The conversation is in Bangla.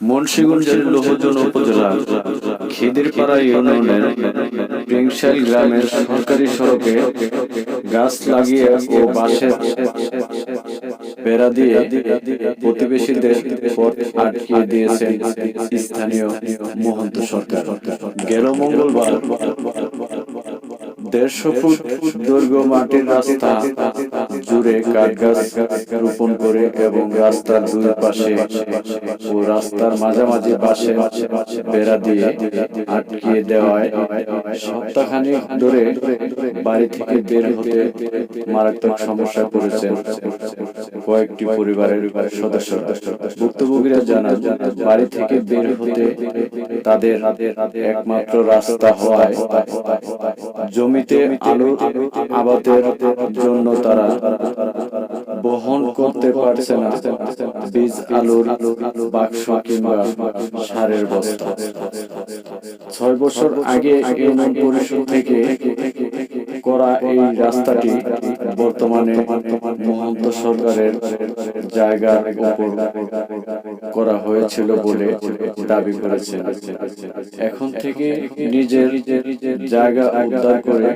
মুন্সিগঞ্জের লোহজন উপজেলার খিদিরপাড়া ইউনিয়নের পেংশাইল গ্রামের সরকারি সড়কে গাছ লাগিয়ে ও বাঁশের বেড়া দিয়ে প্রতিবেশীদের পথ আটকিয়ে দিয়েছেন স্থানীয় মহন্ত সরকার। গেল মঙ্গলবার দেড়শো ফুট দৈর্ঘ্য মাটির রাস্তা জুড়ে কাঠ গাছ রোপণ করে এবং রাস্তার দুই পাশে ও রাস্তার মাঝামাঝি পাশে বেড়া দিয়ে আটকিয়ে দেওয়ায় সপ্তাহখানেক ধরে বাড়ি থেকে বের হতে মারাত্মক সমস্যা পড়েছেন কয়েকটি পরিবারের সদস্যরা। ভুক্তভোগীরা জানান, বাড়ি থেকে বের হতে তাদের একমাত্র রাস্তা হওয়ায় জমিতে আলু আবাদের জন্য তারা করতে পারছে না। বীজ, আলুর বাক্স কিংবা সারের বস্তা। ছয় বছর আগে ইউনিয়ন পরিষদ থেকে করা এই রাস্তাটি বর্তমানে মহন্ত সরকারের উপর করা হয়েছিল বলে দাবি করেছে। এখন থেকে নিজের জায়গা উদ্ধার করে